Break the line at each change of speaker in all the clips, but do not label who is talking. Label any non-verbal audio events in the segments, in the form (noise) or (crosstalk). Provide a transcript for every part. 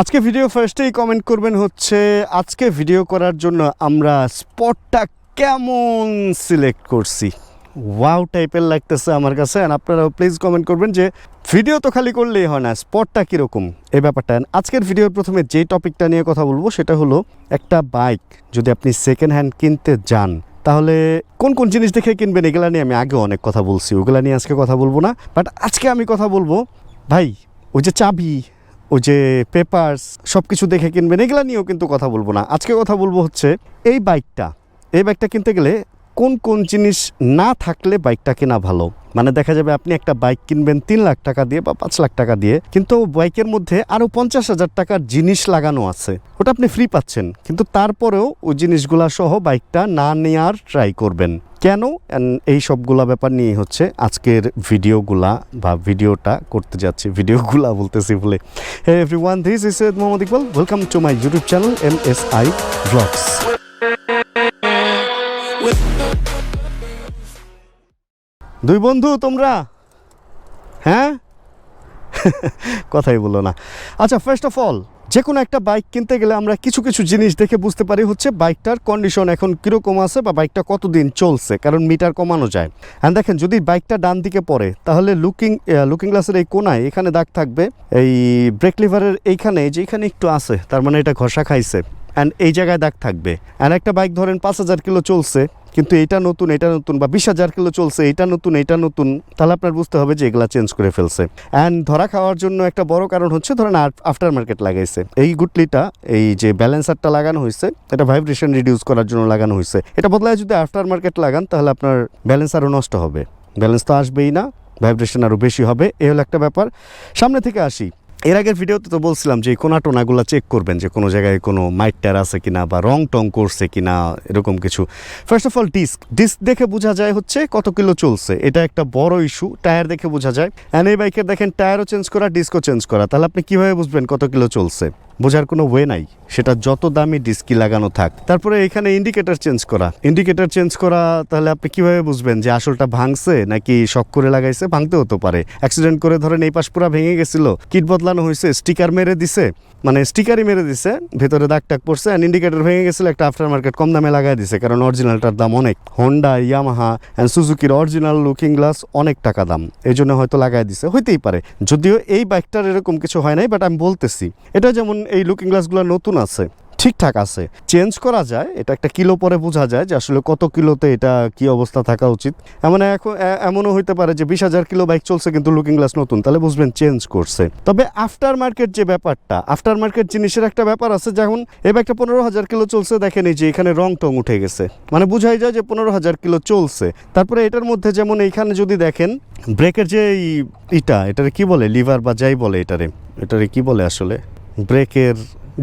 আজকে ভিডিও ফার্স্টেই কমেন্ট করবেন হচ্ছে, আজকে ভিডিও করার জন্য আমরা স্পটটা কেমন সিলেক্ট করছি? ওয়াও টাইপের লাগতেছে আমার কাছে আর আপনারাও প্লিজ কমেন্ট করবেন যে ভিডিও তো খালি করলেই হয় না স্পটটা কীরকম? এই ব্যাপারটা আজকের ভিডিওর প্রথমে যে টপিকটা নিয়ে কথা বলব, সেটা হলো একটা বাইক যদি আপনি সেকেন্ড হ্যান্ড কিনতে যান, তাহলে কোন কোন জিনিস দেখে কিনবেন, এগুলা নিয়ে আমি আগে অনেক কথা বলছি, ওগুলা নিয়ে আজকে কথা বলব না। বাট আজকে আমি কথা বলব, ভাই, ওই যে চাবি ওই যে পেপার্স সব কিছু দেখে কিনবেন, এগুলো নিয়েও কিন্তু কথা বলব না। আজকে কথা বলব হচ্ছে এই বাইকটা এই বাইকটা কিনতে গেলে কোন কোন জিনিস না থাকলে বাইকটা কেনা ভালো? মানে দেখা যাবে আপনি একটা বাইক কিনবেন তিন লাখ টাকা দিয়ে বা পাঁচ লাখ টাকা দিয়ে, কিন্তু বাইকের মধ্যে আরও পঞ্চাশ হাজার টাকার জিনিস লাগানো আছে। ওটা আপনি ফ্রি পাচ্ছেন, কিন্তু তারপরেও ওই জিনিসগুলা সহ বাইকটা না নেওয়ার ট্রাই করবেন। কেন? এই সবগুলা ব্যাপার নিয়ে হচ্ছে আজকের ভিডিওগুলা বা ভিডিওটা করতে যাচ্ছি, ভিডিওগুলা বলতেছি বলে। Hey everyone this is Mohammad Iqbal welcome to my YouTube channel M S I vlogs দুই বন্ধু, তোমরা? হ্যাঁ? (laughs) কথাই বলো না। আচ্ছা ফার্স্ট অফ অল যে কোনো একটা বাইক কিনতে গেলে আমরা কিছু কিছু জিনিস দেখে বুঝতে পারি হচ্ছে বাইকটার কন্ডিশন এখন কীরকম আছে বা বাইকটা কতদিন চলছে, কারণ মিটার কমানো যায়। অ্যান্ড দেখেন, যদি বাইকটা ডান দিকে পড়ে, তাহলে লুকিং লুকিং গ্লাসের এই কোনায় এখানে দাগ থাকবে। এই ব্রেক লিভারের এইখানে যে এখানে একটু আছে, তার মানে এটা ঘষা খাইছে। অ্যান্ড এই জায়গায় দাগ থাকবে। অ্যান্ড একটা বাইক ধরেন পাঁচ হাজার কিলো চলছে কিন্তু এটা নতুন এটা নতুন বা বিশ হাজার কিলো চলছে, এটা নতুন এটা নতুন, তাহলে আপনার বুঝতে হবে যে এগুলা চেঞ্জ করে ফেলছে। অ্যান্ড ধরা খাওয়ার জন্য একটা বড় কারণ হচ্ছে, ধরেন আফটার মার্কেট লাগাইছে। এই গুটলিটা, এই যে ব্যালেন্সারটা লাগানো হয়েছে এটা ভাইব্রেশন রিডিউস করার জন্য লাগানো হয়েছে এটা বদলায় যদি আফটার মার্কেট লাগান, তাহলে আপনার ব্যালেন্স আরও নষ্ট হবে। ব্যালেন্স তো আসবেই না ভাইব্রেশন আরও বেশি হবে, এ হলো একটা ব্যাপার। সামনে থেকে আসি। এর আগের ভিডিওতে তো বলছিলাম যে কোনা টোনাগুলো চেক করবেন যে কোনো জায়গায় কোনো মাইট টায়ার আছে কিনা বা রং টং করছে কিনা, এরকম কিছু। First of all disc disc দেখে বোঝা যায় হচ্ছে কত কিলো চলছে। এটা একটা বড় ইস্যু টায়ার দেখে বোঝা যায়। অ্যান্ড এই বাইকের দেখেন টায়ারও চেঞ্জ করা ডিস্কও চেঞ্জ করা। তাহলে আপনি কীভাবে বুঝবেন কত কিলো চলছে? বোঝার কোনো ওয়ে নাই। সেটা যত দামি ডিস্কি লাগানো থাক। তারপরে এখানে ইন্ডিকেটার চেঞ্জ করা। ইন্ডিকেটার চেঞ্জ করা, তাহলে আপনি কীভাবে বুঝবেন যে আসলটা ভাঙছে নাকি শখ করে লাগাইছে? ভাঙতে হতে পারে। অ্যাক্সিডেন্ট করে ধরেন এই পাশ পুরা ভেঙে গেছিল, কিট বদলানো হয়েছে স্টিকার মেরে দিছে মানে স্টিকারই মেরে দিছে, ভেতরে দাগ টাক পড়ছে অ্যান্ড ইন্ডিকেটার ভেঙে গেছিল, একটা আফটার মার্কেট কম দামে লাগাই দিছে, কারণ অরিজিনালটার দাম অনেক। হোন্ডা ইয়ামাহা অ্যান্ড সুজুকির অরিজিনাল লুকিং গ্লাস অনেক টাকা দাম। এই জন্য হয়তো লাগাই দিছে, হইতেই পারে। যদিও এই বাইকটার এরকম কিছু হয় নাই বাট আমি বলতেছি। এটা যেমন এই লুকিং গ্লাসগুলো নতুন আছে, ঠিকঠাক আছে। চেঞ্জ করা যায়, এটা একটা কিলো পরে বোঝা যায় যে আসলে কত কিলোতে এটা কি অবস্থা থাকা উচিত। এমন এখন এমনও হইতে পারে যে বিশ হাজার কিলো বাইক চলছে কিন্তু লুকিং গ্লাস নতুন, তাহলে বুঝবেন চেঞ্জ করছে। তবে আফটার মার্কেট যে ব্যাপারটা আফটার মার্কেট জিনিসের একটা ব্যাপার আছে, যেমন এই বাইকটা পনেরো হাজার কিলো চলছে, দেখেন এই যে এখানে রং টং উঠে গেছে। মানে বোঝাই যায় যে পনেরো হাজার কিলো চলছে। তারপরে এটার মধ্যে যেমন এইখানে যদি দেখেন ব্রেকের যে ইটা, এটারে কি বলে? লিভার বা যাই বলে এটারে। এটারে কি বলে আসলে? ব্রেকের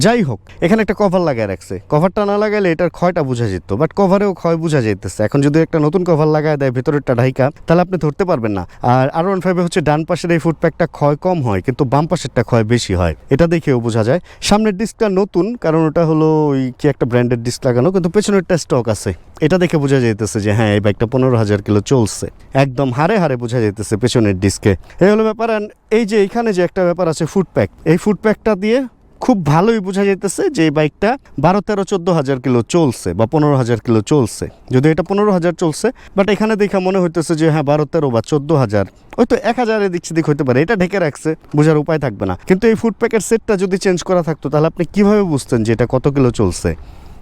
যাই হোক, এখানে একটা কভার লাগায় রাখছে। কভারটা না লাগাইলে এটার ক্ষয়টা বোঝা যেত বাট কভারেও ক্ষয় বোঝা যেতেছে এখন যদি একটা নতুন কভার লাগায় দেয়, ভেতরেরটা ঢাইকা, তাহলে আপনি ধরতে পারবেন না। আর আর ওয়ান ফাইভে হচ্ছে ডান পাশের এই ফুটপ্যাকটা ক্ষয় কম হয়, কিন্তু বাম পাশেরটা ক্ষয় বেশি হয়। এটা দেখেও বোঝা যায়। সামনের ডিস্কটা নতুন, কারণ ওটা হলো ওই কি একটা ব্র্যান্ডের ডিস্ক লাগানো, কিন্তু পেছনেরটা স্টক আছে। এটা দেখে বোঝা যাইতেছে যে হ্যাঁ এই বাইকটা পনেরো হাজার কিলো চলছে। একদম হারে হারে বোঝা যাইতেছে পেছনের ডিস্কে এই হলো ব্যাপার এই যে এখানে যে একটা ব্যাপার আছে ফুটপ্যাক এই ফুটপ্যাকটা দিয়ে খুব ভালোই বোঝা যাইতেছে যে বাইকটা বারো, তেরো, চোদ্দ হাজার কিলো চলছে বা পনেরো হাজার কিলো চলছে। যদি এটা পনেরো হাজার চলছে বাট এখানে দেখা মনে হইতেছে যে হ্যাঁ বারো, তেরো বা চোদ্দ হাজার ওই তো এক হাজারের দিক সেদিক হইতে পারে। এটা ঢেকে রাখছে, বোঝার উপায় থাকবে না। কিন্তু এই ফুড প্যাকের সেটটা যদি চেঞ্জ করা থাকতো, তাহলে আপনি কীভাবে বুঝতেন যে এটা কত কিলো চলছে?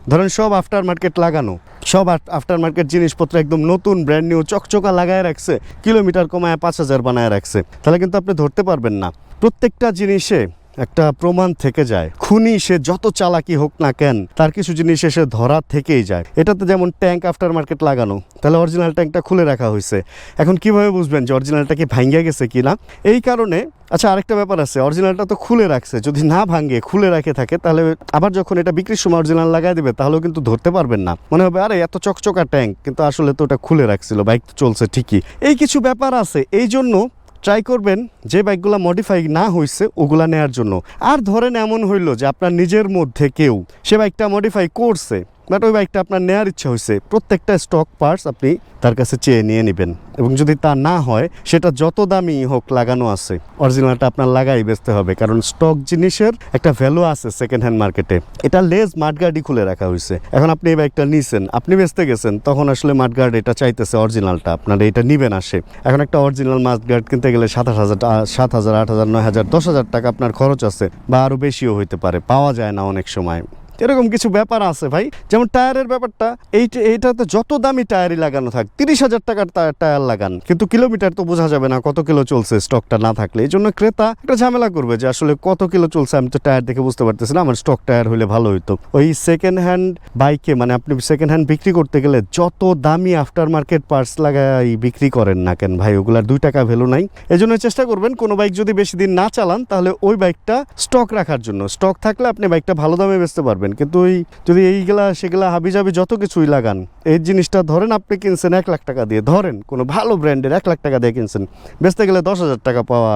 ধরেন সব আফটার মার্কেট লাগানো, সব আফটার মার্কেট জিনিসপত্র একদম নতুন ব্র্যান্ড নিউ চকচকা লাগায় রাখছে, কিলোমিটার কমায় পাঁচ হাজার বানায় রাখছে। তাহলে কিন্তু আপনি ধরতে পারবেন না। প্রত্যেকটা জিনিসে একটা প্রমাণ থেকে যায়। খুনি সে যত চালাকি হোক না কেন, তার কিছু জিনিস এসে ধরা থেকেই যায়। এটাতে যেমন ট্যাঙ্ক আফটার মার্কেট লাগানো, তাহলে অরিজিনাল ট্যাঙ্কটা খুলে রাখা হয়েছে। এখন কীভাবে বুঝবেন যে অরিজিনালটা কি ভাঙ্গে গেছে কি না এই কারণে আচ্ছা আরেকটা ব্যাপার আছে অরিজিনালটা তো খুলে রাখছে। যদি না ভাঙে খুলে রাখে থাকে, তাহলে আবার যখন এটা বিক্রির সময় অরিজিনাল লাগাই দেবে, তাহলেও কিন্তু ধরতে পারবেন না। মনে হবে, আরে, এত চকচকা ট্যাঙ্ক। কিন্তু আসলে তো ওটা খুলে রাখছিল, বাইক তো চলছে ঠিকই। এই কিছু ব্যাপার আছে। এই জন্য ট্রাই করবেন যে বাইকগুলো মডিফাই না হয়েছে ওগুলা নেয়ার জন্য। আর ধরেন এমন হইল যে আপনার নিজের মধ্যে কেউ সে বাইকটা মডিফাই করছে বাট ওই বাইকটা আপনার নেওয়ার ইচ্ছা হয়েছে, প্রত্যেকটা স্টক পার্টস আপনি তার কাছে চেয়ে নিয়ে নেবেন। এবং যদি তা না হয়, সেটা যত দামি হোক লাগানো আছে অরিজিনালটা আপনার লাগাই বেচতে হবে। কারণ স্টক জিনিসের একটা ভ্যালু আছে সেকেন্ড হ্যান্ড মার্কেটে এটা লেজ মাঠগার্ডই খুলে রাখা হয়েছে। এখন আপনি এই বাইকটা নিছেন, আপনি বেচতে গেছেন, তখন আসলে মাঠগার্ড এটা চাইতেছে অরিজিনালটা আপনার এটা নিবেন আসে এখন একটা অরিজিনাল মাঠগার্ড কিনতে গেলে সাত আট হাজার সাত হাজার, আট হাজার, নয় হাজার, দশ হাজার টাকা আপনার খরচ আছে, বা আরও বেশিও হইতে পারে, পাওয়া যায় না অনেক সময়। এরকম কিছু ব্যাপার আছে ভাই। যেমন টায়ারের ব্যাপারটা, এই এইটাতে যত দামি টায়ারই লাগানো থাক, তিরিশ হাজার টাকার টায়ার লাগান। কিন্তু কিলোমিটার তো বোঝা যাবে না কত কিলো চলছে স্টকটা না থাকলে। এই জন্য ক্রেতা একটা ঝামেলা করবে যে আসলে কত কিলো চলছে আমি তো টায়ার দেখে বুঝতে পারতেছি না, আমার স্টক টায়ার হলে ভালো হইতো। ওই সেকেন্ড হ্যান্ড বাইকে মানে আপনি সেকেন্ড হ্যান্ড বিক্রি করতে গেলে যত দামি আফটার মার্কেট পার্টস লাগাই বিক্রি করেন না কেন ভাই, ওগুলার দুই টাকা ভ্যালু নাই। এজন্য চেষ্টা করবেন, কোনো বাইক যদি বেশি দিন না চালান, তাহলে ওই বাইকটা স্টক রাখার জন্য। স্টক থাকলে আপনি বাইকটা ভালো দামে বেচতে পারবেন। কিন্তু ওই যদি এইগুলা সেগুলা হাবি হাবিজাবি যত কিছুই লাগান, এই জিনিসটা ধরেন আপনি কিনছেন এক লাখ টাকা দিয়ে, ধরেন কোনো ভালো ব্র্যান্ডের এক লাখ টাকা দিয়ে কিনছেন, বেচতে গেলে দশ হাজার টাকা পাওয়া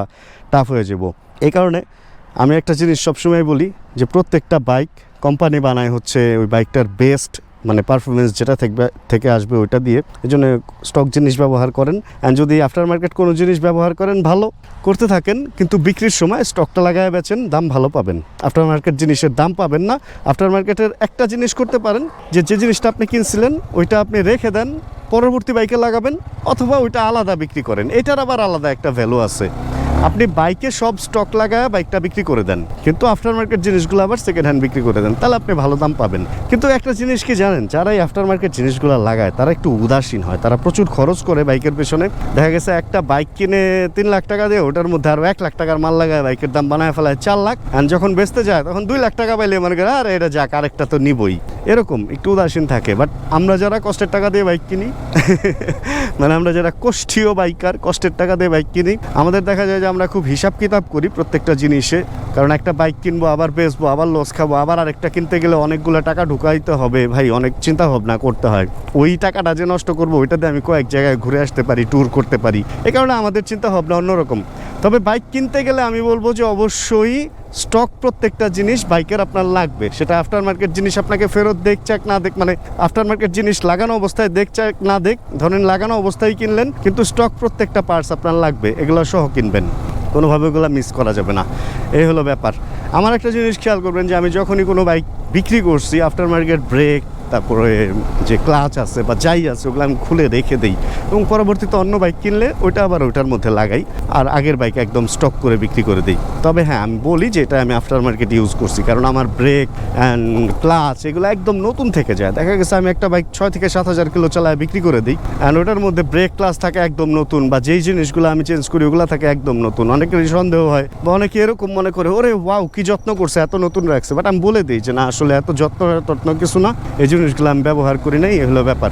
টাফ হয়ে যাব। এই কারণে আমি একটা জিনিস সবসময় বলি যে প্রত্যেকটা বাইক কোম্পানি বানায় হচ্ছে ওই বাইকটার বেস্ট মানে পারফরমেন্স যেটা থাকবে, থেকে আসবে ওইটা দিয়ে এই জন্য স্টক জিনিস ব্যবহার করেন। অ্যান্ড যদি আফটার মার্কেট কোনো জিনিস ব্যবহার করেন, ভালো করতে থাকেন, কিন্তু বিক্রির সময় স্টকটা লাগায় বেচেন, দাম ভালো পাবেন। আফটার মার্কেট জিনিসের দাম পাবেন না। আফটার মার্কেটের একটা জিনিস করতে পারেন যে যে জিনিসটা আপনি কিনছিলেন, ওইটা আপনি রেখে দেন, পরবর্তী বাইকে লাগাবেন, অথবা ওইটা আলাদা বিক্রি করেন। এটার আবার আলাদা একটা ভ্যালু আছে। আপনি বাইকে সব স্টক লাগায় বাইকটা বিক্রি করে দেন। কিন্তু আফটার মার্কেট জিনিসগুলো আবার সেকেন্ড হ্যান্ড বিক্রি করে দেন, তাহলে আপনি ভালো দাম পাবেন। কিন্তু একটা জিনিস কি জানেন, যারা এই আফটার মার্কেট জিনিসগুলো লাগায়, তারা একটু উদাসীন হয়, তারা প্রচুর খরচ করে বাইকের পেছনে। দেখা গেছে একটা বাইক কিনে তিন লাখ টাকা দিয়ে, ওটার মধ্যে আরও এক লাখ টাকার মাল লাগায়, বাইকের দাম বানায় ফেলায় চার লাখ। আর যখন বেচতে যায়, তখন দুই লাখ টাকা পাইলে মনে করে, আরে, এটা যাক, আরেকটা তো নিবই। এরকম, একটু উদাসীন থাকে। বাট আমরা যারা কষ্টের টাকা দিয়ে বাইক কিনি মানে আমরা যারা কষ্ঠীয় বাইকার, কষ্টের টাকা দিয়ে বাইক কিনি, আমাদের দেখা যায় যে আমরা খুব হিসাব কিতাব করি প্রত্যেকটা জিনিসে। কারণ একটা বাইক কিনবো, আবার বেচবো, আবার লস খাব, আবার আরেকটা কিনতে গেলে অনেকগুলো টাকা ঢুকাইতে হবে। ভাই, অনেক চিন্তা ভাবনা করতে হয়। ওই টাকাটা যে নষ্ট করব ওইটাতে আমি কয়েক জায়গায় ঘুরে আসতে পারি ট্যুর করতে পারি। এ কারণে আমাদের চিন্তা ভাবনা অন্যরকম। তবে বাইক কিনতে গেলে আমি বলব যে অবশ্যই স্টক প্রত্যেকটা জিনিস বাইকের আপনার লাগবে। সেটা আফটার মার্কেট জিনিস আপনাকে ফেরত দেখ, চাক না দেখ মানে আফটার মার্কেট জিনিস লাগানো অবস্থায় দেখ, চাক না দেখ, ধরেন লাগানো অবস্থায় কিনলেন, কিন্তু স্টক প্রত্যেকটা পার্টস আপনার লাগবে, এগুলো সহ কিনবেন। কোনোভাবে ওগুলো মিস করা যাবে না। এই হলো ব্যাপার। আমার একটা জিনিস খেয়াল করবেন যে, আমি যখনই কোনো বাইক বিক্রি করছি আফটার মার্কেট ব্রেক তারপরে যে ক্লাচ আছে বা যাই আছে, ওগুলো আমি খুলে রেখে দিই। এবং পরবর্তীতে অন্য বাইক কিনলে ওইটা আবার ওইটার মধ্যে লাগাই আর আগের বাইক একদম স্টক করে বিক্রি করে দিই। তবে হ্যাঁ আমি বলি যে এটা আমি আফটার মার্কেট ইউজ করছি, কারণ আমার ব্রেক অ্যান্ড ক্লাচ এগুলো একদম নতুন থেকে যায়। দেখা গেছে আমি একটা বাইক ছয় থেকে সাত হাজার কিলো চালায় বিক্রি করে দিই অ্যান্ড ওটার মধ্যে ব্রেক ক্লাচ থাকে একদম নতুন বা যেই জিনিসগুলো আমি চেঞ্জ করি ওগুলো থাকে একদম নতুন। অনেকেরই সন্দেহ হয় বা অনেকে এরকম মনে করে, ওরে ওয়াও কি যত্ন করছে, এত নতুন রাখছে। বাট আমি বলে দিই যে, না, আসলে এত যত্ন যত্ন কিছু না। এই জিনিসগুলো আমি ব্যবহার করি নাই এই হলো ব্যাপার।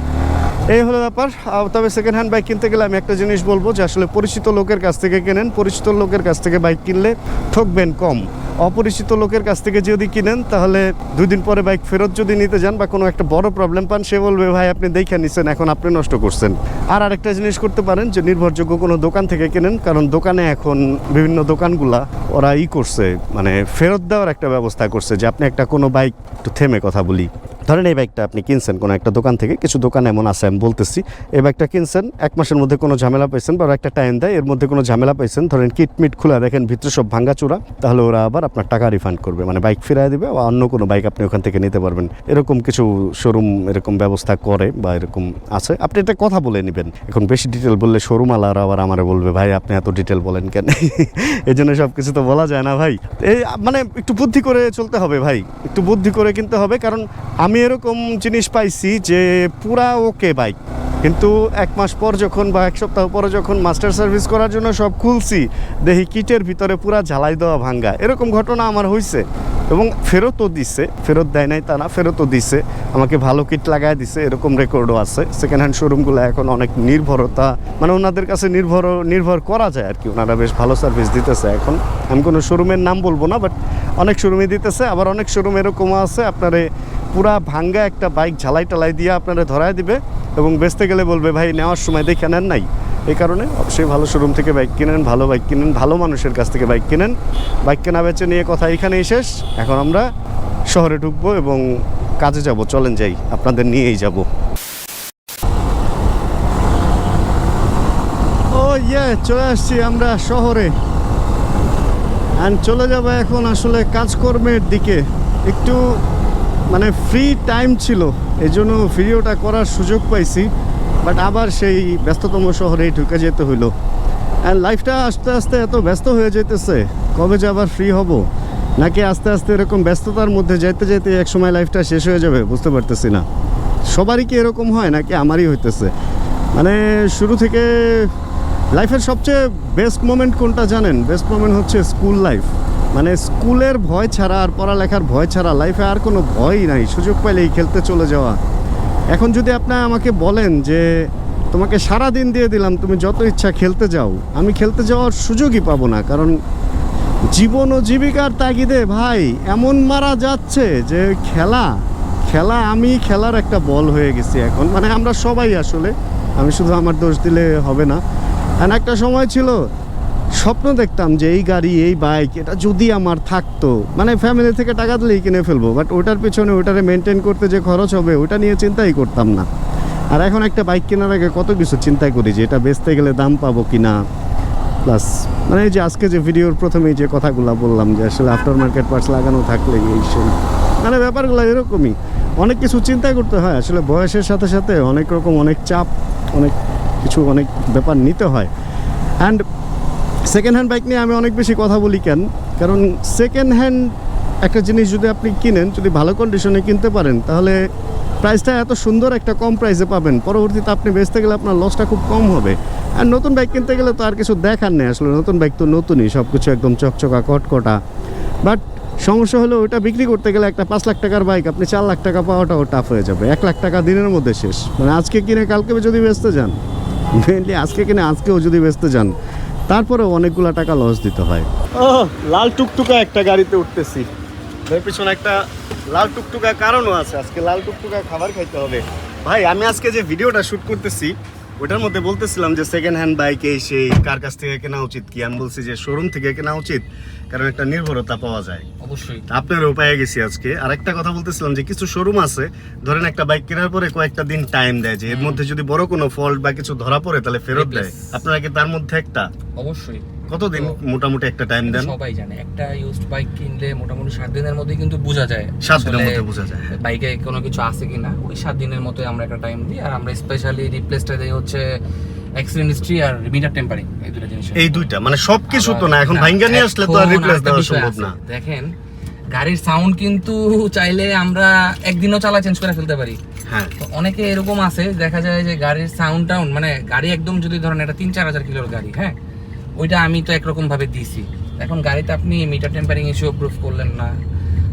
এই হলো ব্যাপার। তবে সেকেন্ড হ্যান্ড বাইক কিনতে গেলে আমি একটা জিনিস বলব যে আসলে পরিচিত লোকের কাছ থেকে কেনেন, পরিচিত লোকের কাছ থেকে বাইক কিনলে ঠকবেন কম। অপরিচিত লোকের কাছ থেকে যদি কিনেন, তাহলে দুই দিন পরে বাইক ফেরত যদি নিতে যান বা কোনো একটা বড় প্রবলেম পান, সে বলবে, ভাই, আপনি দেখে নিছেন, এখন আপনি নষ্ট করছেন। আর আরেকটা জিনিস করতে পারেন যে নির্ভরযোগ্য কোনো দোকান থেকে কেনেন, কারণ দোকানে এখন বিভিন্ন দোকানগুলা ওরা ই করছে মানে ফেরত দেওয়ার একটা ব্যবস্থা করছে যে আপনি একটা কোনো বাইক একটু থেমে কথা বলি। ধরেন এই বাইকটা আপনি কিনছেন, কোনো একটা দোকান থেকে, কিছু দোকান এমন আছে, আমি বলতেছি, এই বাইকটা কিনছেন, এক মাসের মধ্যে কোনো ঝামেলা পাইছেন বা একটা টাইম দেয়, এর মধ্যে কোনো ঝামেলা পাইছেন, ধরেন কিটমিট খোলা দেখেন, ভিতরে সব ভাঙ্গাচোরা তাহলে ওরা আবার আপনার টাকা রিফান্ড করবে মানে বাইক ফিরায় দিবে বা অন্য কোনো বাইক আপনি ওখান থেকে নিতে পারবেন। এরকম কিছু শোরুম এরকম ব্যবস্থা করে বা এরকম আছে। আপনি এটা কথা বলে নেবেন, এখন বেশি ডিটেল বললে শোরুম আলারা আবার আমারে বলবে, ভাই, আপনি এত ডিটেল বলেন কেন? (laughs) এই জন্য সব কিছু তো বলা যায় না ভাই। এই মানে একটু বুদ্ধি করে চলতে হবে ভাই, একটু বুদ্ধি করে কিনতে হবে, কারণ আমি এরকম জিনিস পাইছি যে পুরা ওকে বাইক কিন্তু এক মাস পর যখন বা এক সপ্তাহ পরে যখন মাস্টার সার্ভিস করার জন্য সব খুলছি, দেখি কিটের ভিতরে পুরা ঝালাই দেওয়া ভাঙ্গা। এরকম ঘটনা আমার হয়েছে এবং ফেরতও দিছে, ফেরত দেয় নাই তা না, ফেরতও দিছে। আমাকে ভালো কিট লাগায় দিছে, এরকম রেকর্ডও আছে। সেকেন্ড হ্যান্ড শোরুমগুলো এখন অনেক নির্ভরতা মানে ওনাদের কাছে নির্ভর নির্ভর করা যায় আর কি ওনারা বেশ ভালো সার্ভিস দিতেছে এখন। আমি কোনো শোরুমের নাম বলব না বাট অনেক শোরুমে দিতেছে, আবার অনেক শোরুম এরকমও আছে। আপনারে পুরা ভাঙ্গা একটা বাইক ঝালাই টালাই দিয়ে আপনারা ধরায় দিবে এবং বেচতে গেলে বলবে, ভাই, নেওয়ার সময় দেখে নেন নাই। এই কারণে অবশ্যই ভালো শোরুম থেকে বাইক কিনেন, ভালো বাইক কিনেন, ভালো মানুষের কাছ থেকে বাইক কিনেন। বাইক কেনা বেচে নিয়ে কথা এখানেই শেষ। এখন আমরা শহরে ঢুকবো এবং কাজে যাব, চলেন যাই, আপনাদের নিয়েই যাব। ও ইয়ে চলে আসছি আমরা শহরে। অ্যান্ড চলে যাব এখন আসলে কাজকর্মের দিকে। একটু মানে ফ্রি টাইম ছিল এই জন্য ভিডিওটা করার সুযোগ পাইছি। বাট আবার সেই ব্যস্ততম শহরেই ঢুকে যেতে হইল। অ্যান্ড লাইফটা আস্তে আস্তে এত ব্যস্ত হয়ে যেতেছে কবে যে আবার ফ্রি হব? নাকি আস্তে আস্তে এরকম ব্যস্ততার মধ্যে যেতে যেতে এক সময় লাইফটা শেষ হয়ে যাবে, বুঝতে পারতেছি না। সবারই কি এরকম হয় নাকি আমারই হইতেছে? মানে শুরু থেকে লাইফের সবচেয়ে বেস্ট মোমেন্ট কোনটা জানেন? বেস্ট মোমেন্ট হচ্ছে স্কুল লাইফ মানে স্কুলের ভয় ছাড়া আর পড়ালেখার ভয় ছাড়া লাইফে আর কোনো ভয়ই নাই। সুযোগ পাইলেই খেলতে চলে যাওয়া। এখন যদি আপনি আমাকে বলেন যে তোমাকে সারা দিন দিয়ে দিলাম, তুমি যত ইচ্ছা খেলতে যাও, আমি খেলতে যাওয়ার সুযোগই পাবো না, কারণ জীবন ও জীবিকার তাগিদে ভাই এমন মারা যাচ্ছে যে খেলা খেলা আমি খেলার একটা বল হয়ে গেছি এখন। মানে আমরা সবাই আসলে, আমি শুধু আমার দোষ দিলে হবে না। একটা সময় ছিল স্বপ্ন দেখতাম যে এই গাড়ি, এই বাইক এটা যদি আমার থাকতো। মানে ফ্যামিলি থেকে টাকা দিলেই কিনে ফেলব বাট ওটার পিছনে ওটারে মেনটেন করতে যে খরচ হবে, ওটা নিয়ে চিন্তাই করতাম না। আর এখন একটা বাইক কেনার আগে কত কিছু চিন্তা করি যে এটা বেচতে গেলে দাম পাবো কি না প্লাস মানে এই যে আজকে যে ভিডিওর প্রথমেই যে কথাগুলো বললাম যে আসলে আফটার মার্কেট পার্টস লাগানো থাকলে এই সেই মানে ব্যাপারগুলো এরকমই। অনেক কিছু চিন্তা করতে হয়, আসলে বয়সের সাথে সাথে অনেক রকম অনেক চাপ, অনেক কিছু অনেক ব্যাপার নিতে হয়। অ্যান্ড সেকেন্ড হ্যান্ড বাইক নিয়ে আমি অনেক বেশি কথা বলি কেন? কারণ সেকেন্ড হ্যান্ড একটা জিনিস যদি আপনি কিনেন, যদি ভালো কন্ডিশনে কিনতে পারেন, তাহলে প্রাইসটা এত সুন্দর একটা কম প্রাইসে পাবেন। পরবর্তীতে আপনি বেচতে গেলে আপনার লসটা খুব কম হবে। আর নতুন বাইক কিনতে গেলে তো আর কিছু দেখার নেই আসলে। নতুন বাইক তো নতুনই সব কিছু একদম চকচকা, কটকটা। বাট সমস্যা হলো ওটা বিক্রি করতে গেলে একটা পাঁচ লাখ টাকার বাইক আপনি চার লাখ টাকা পাওয়াটাও টাফ হয়ে যাবে। এক লাখ টাকা দিনের মধ্যে শেষ। মানে আজকে কিনে কালকে যদি বেচতে যান মেনলি আজকে কিনে আজকেও যদি বেচতে যান তারপরেও অনেকগুলো টাকা লস দিতে হয়। ও লাল টুকটুকা একটা গাড়িতে উঠতেছি। এর পিছনে একটা লাল টুকটুকা কারণও আছে। আজকে লাল টুকটুকা খাবার খাইতে হবে। ভাই, আমি আজকে যে ভিডিওটা শুট করতেছি ওটার মধ্যে বলতেছিলাম যে সেকেন্ড হ্যান্ড বাইক এসে সেই কার কাছ থেকে কেনা উচিত কি? আমি বলছি যে শোরুম থেকে কেনা উচিত কারণ একটা নির্ভরতা পাওয়া যায়।
অবশ্যই।
আপনারও পেয়ে গেছি আজকে। আর একটা কথা বলতেছিলাম যে কিছু শোরুম আছে ধরেন একটা বাইক কেনার পরে কয়েকটা দিন টাইম দেয় যে এর মধ্যে যদি বড় কোনো ফল্ট বা কিছু ধরা পড়ে তাহলে ফেরত দেয়। আপনারা কি তার মধ্যে একটা?
অবশ্যই।
কতদিন
তো-
মোটামুটি একটা টাইম দেন?
সবাই জানে একটা ইউজড বাইক কিনলে মোটামুটি সাত দিনের মধ্যে কিন্তু বোঝা যায়।
সাত দিনের মধ্যে বোঝা যায়
বাইকে কোনো কিছু আছে কিনা ওই সাত দিনের মতোই আমরা একটা টাইম দিই আর আমরা স্পেশালি রিপ্লেসটা দিই হচ্ছে অ্যাক্সিডেন্ট হিস্ট্রি আর মিটার টেম্পারিং এই দুটো জিনিস
এই দুইটা মানে সবকিছু তো না এখন ভাঙ্গা নিয়ে আসলে তো আর রিপ্লেস দেওয়া সম্ভব না।
দেখেন গাড়ির সাউন্ড কিন্তু চাইলে আমরা একদিনও চালা চেঞ্জ করে ফেলতে পারি।
হ্যাঁ।
অনেকে এরকম আছে দেখা যায় যে গাড়ির সাউন্ড টাউন মানে গাড়ি একদম যদি ধরেন এটা তিন চার হাজার কিলোর গাড়ি হ্যাঁ? ওইটা আমি তো একরকমভাবে দিছি। এখন গাড়িতে আপনি মিটার টেম্পারিং ইস্যু প্রুফ করলেন না।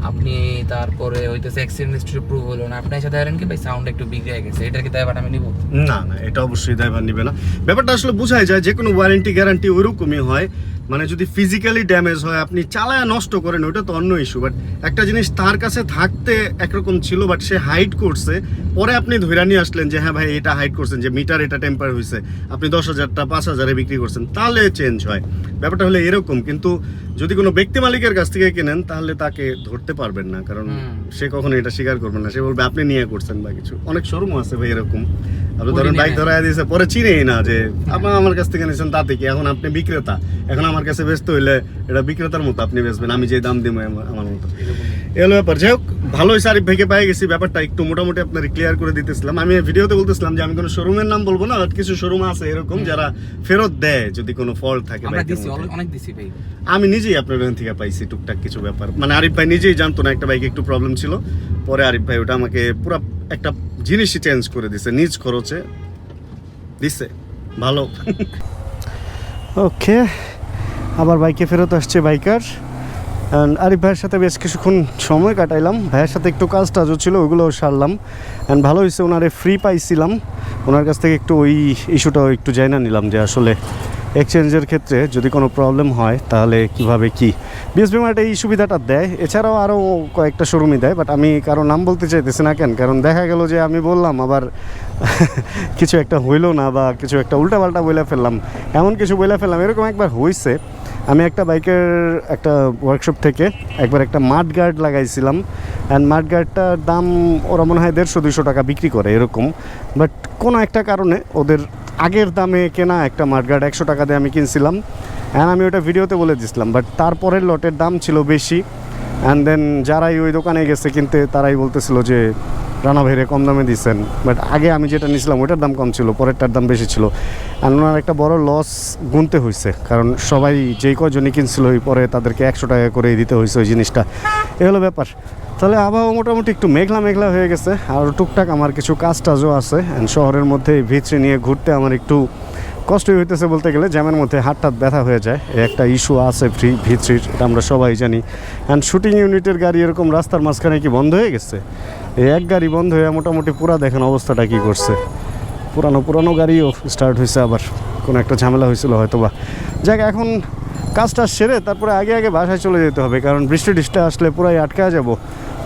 আপনি তারপরে হইতেছে অ্যাক্সিডেন্ট হিস্ট্রি প্রুফ হলো না। আপনি এসে দেখেন কি ভাই সাউন্ড একটু বিগড়ে গেছে, এটা কি দায়ভার আমি নিব?
না না, এটা অবশ্যই দায়ভার নিবে না। ব্যাপারটা আসলে বোঝাই যায় যে কোনো ওয়ারেন্টি গ্যারান্টি ওইরকমই হয়। মানে যদি ফিজিক্যালি ড্যামেজ হয় আপনি চালায় নষ্ট করেন ওটা তো অন্য ইস্যু বাট একটা জিনিস তার কাছে থাকতে একরকম ছিল বাট সে হাইড করছে। পরে আপনি ধরে নিয়ে আসলেন যে হ্যাঁ ভাই এটা হাইড করছেন যে মিটার এটা টেম্পার হয়েছে আপনি দশ হাজারটা পাঁচ হাজারে বিক্রি করছেন তাহলে চেঞ্জ হয়। ব্যাপারটা হলে এরকম কিন্তু যদি কোনো ব্যক্তি মালিকের কাছ থেকে কেনেন তাহলে তাকে ধরতে পারবেন না কারণ সে কখনো এটা স্বীকার করবে না। সে বলবে আপনি নিয়ে করছেন বা কিছু। অনেক শোরুম আছে ভাই এরকম। আপনি ধরেন বাইক ধরাই দিয়েছে পরে চিনেই না যে আপনি আমার কাছ থেকে নিয়েছেন তাতে কি? এখন আপনি বিক্রেতা। এখন আমার কাছে ব্যস্ত হইলে এটা বিক্রেতার মতো আপনি বেচবেন আমি যে দাম দিব আমার মতো। এলো ব্যাপার। যাই হোক ভালো হয়েছে আরিফ ভাইকে পেয়ে গেছি। ব্যাপারটা একটু মোটামুটি আপনার ক্লিয়ার করে দিতেছিলাম। আমি ভিডিওতে বলতেছিলাম যে আমি কোনো শোরুমের নাম বলব না কিছু শোরুম আছে এরকম যারা ফেরত দেয় যদি কোনো ফল্ট থাকে আমি নিজেই আপনার ওখান থেকে পাইছি টুকটাক কিছু ব্যাপার। মানে আরিফ ভাই নিজেই জানতো না একটা বাইকে একটু প্রবলেম ছিল। পরে আরিফ ভাই ওটা আমাকে পুরো একটা জিনিসই চেঞ্জ করে দিছে, নিজ খরচে দিছে। ভালো। ওকে আবার বাইকে ফেরত আসছে বাইকার। অ্যান্ড আরিফ ভাইয়ের সাথে বেশ কিছুক্ষণ সময় কাটাইলাম। ভাইয়ের সাথে একটু কাজ টাজও ছিল, ওগুলোও সারলাম। অ্যান্ড ভালো হয়েছে ওনারে ফ্রি পাইছিলাম। ওনার কাছ থেকে একটু ওই ইস্যুটাও একটু জানা নিলাম যে আসলে এক্সচেঞ্জের ক্ষেত্রে যদি কোনো প্রবলেম হয়, তাহলে কীভাবে কি? বিএসবি মার্ট এই সুবিধাটা দেয়। এছাড়াও আরও কয়েকটা শোরুমই দেয় বাট আমি কারও নাম বলতে চাইতেছি না কেন? কারণ দেখা গেল যে আমি বললাম, আবার (laughs) কিছু একটা হইল না বা কিছু একটা উল্টাপাল্টা বইলা ফেললাম। এমন কিছু বইলা ফেললাম, এরকম একবার হয়েছে আমি একটা বাইকের একটা ওয়ার্কশপ থেকে একবার একটা মাড গার্ড লাগাইছিলাম অ্যান্ড মাঠগার্ডটার দাম ওরা মনে হয় দেড়শো দুশো টাকা বিক্রি করে, এরকম। বাট কোনো একটা কারণে ওদের আগের দামে কেনা একটা মাঠগার্ড একশো টাকা দিয়ে আমি কিনছিলাম। অ্যান্ড আমি ওটা ভিডিওতে বলে দিছিলাম বাট তারপরের লটের দাম ছিল বেশি। অ্যান্ড দেন যারাই ওই দোকানে গেছে কিনতে, তারাই বলতেছিল যে, রানা ভাইরে কম দামে দিচ্ছেন বাট আগে আমি যেটা নিয়েছিলাম ওটার দাম কম ছিল, পরেরটার দাম বেশি ছিল। অ্যান্ড ওনার একটা বড় লস গুনতে হয়েছে কারণ সবাই যেই কজনই কিনছিল ওই পরে তাদেরকে একশো টাকা করে দিতে হয়েছে ওই জিনিসটা। এ হলো ব্যাপার। তাহলে আবহাওয়া মোটামুটি একটু মেঘলা মেঘলা হয়ে গেছে। আর টুকটাক আমার কিছু কাজ টাজও আছে। শহরের মধ্যে ভিতরে নিয়ে ঘুরতে আমার একটু কষ্টই হইতেছে বলতে গেলে। জ্যামের মধ্যে হাত টাত ব্যথা হয়ে যায়। একটা ইস্যু আছে ফ্রি ভিত্রির এটা আমরা সবাই জানি। অ্যান্ড শুটিং ইউনিটের গাড়ি এরকম রাস্তার মাঝখানে কি বন্ধ হয়ে গেছে? এই এক গাড়ি বন্ধ হয়ে মোটামুটি পুরা দেখেন অবস্থাটা কি করছে। পুরানো পুরানো গাড়িও স্টার্ট হয়েছে আবার। কোনো একটা ঝামেলা হয়েছিল হয়তো বা যাক, এখন কাজটা সেরে তারপরে আগে আগে বাসায় চলে যেতে হবে। কারণ বৃষ্টি টিষ্টি আসলে পুরাই আটকা যাব।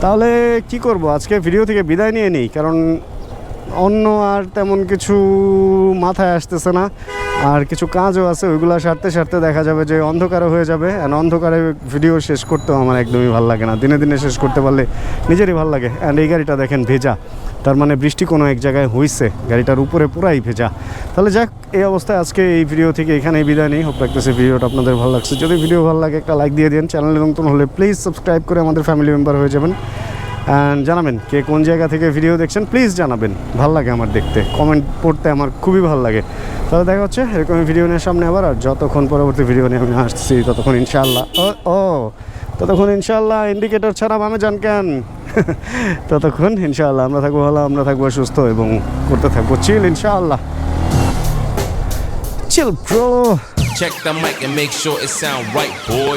তাহলে কি করব? আজকে ভিডিও থেকে বিদায় নিয়ে নিই, কারণ অন্য আর তেমন কিছু মাথায় আসতেছে না। আর কিছু কাজও আছে, ওইগুলো সারতে সারতে দেখা যাবে যে অন্ধকারও হয়ে যাবে। অ্যান্ড অন্ধকারে ভিডিও শেষ করতেও আমার একদমই ভালো লাগে না। দিনে দিনে শেষ করতে পারলে নিজেরই ভালো লাগে। অ্যান্ড এই গাড়িটা দেখেন ভেজা। তার মানে বৃষ্টি কোনো এক জায়গায় হইছে, গাড়িটার উপরে পুরাই ভেজা। তাহলে যাক, এই অবস্থায় আজকে এই ভিডিও থেকে এখানেই বিদায় নেই। হোপ রাখতেছে ভিডিওটা আপনাদের ভালো লাগছে। যদি ভিডিও ভালো লাগে, একটা লাইক দিয়ে দিন। চ্যানেলে নতুন হলে প্লিজ সাবস্ক্রাইব করে আমাদের ফ্যামিলি মেম্বার হয়ে যাবেন। অ্যান্ড জানাবেন কে কোন জায়গা থেকে ভিডিও দেখছেন, প্লিজ জানাবেন। ভালো লাগে আমার দেখতে। কমেন্ট পড়তে আমার খুবই ভালো লাগে। তাহলে দেখা হচ্ছে এরকম ভিডিও নিয়ে সামনে আবার। আর যতক্ষণ পরবর্তী ভিডিও নিয়ে আমি আসছি, ততক্ষণ ইনশাআল্লাহ। ও, ততক্ষণ ইনশাআল্লাহ, ইন্ডিকেটর ছাড়া বামে যান কেন? (laughs) ততক্ষণ ইনশাআল্লাহ আমরা থাকব ভালো আমরা থাকব সুস্থ এবং করতে থাকব চিল ইনশাআল্লাহ chill pro
Check the mic and make sure it sound right, boy.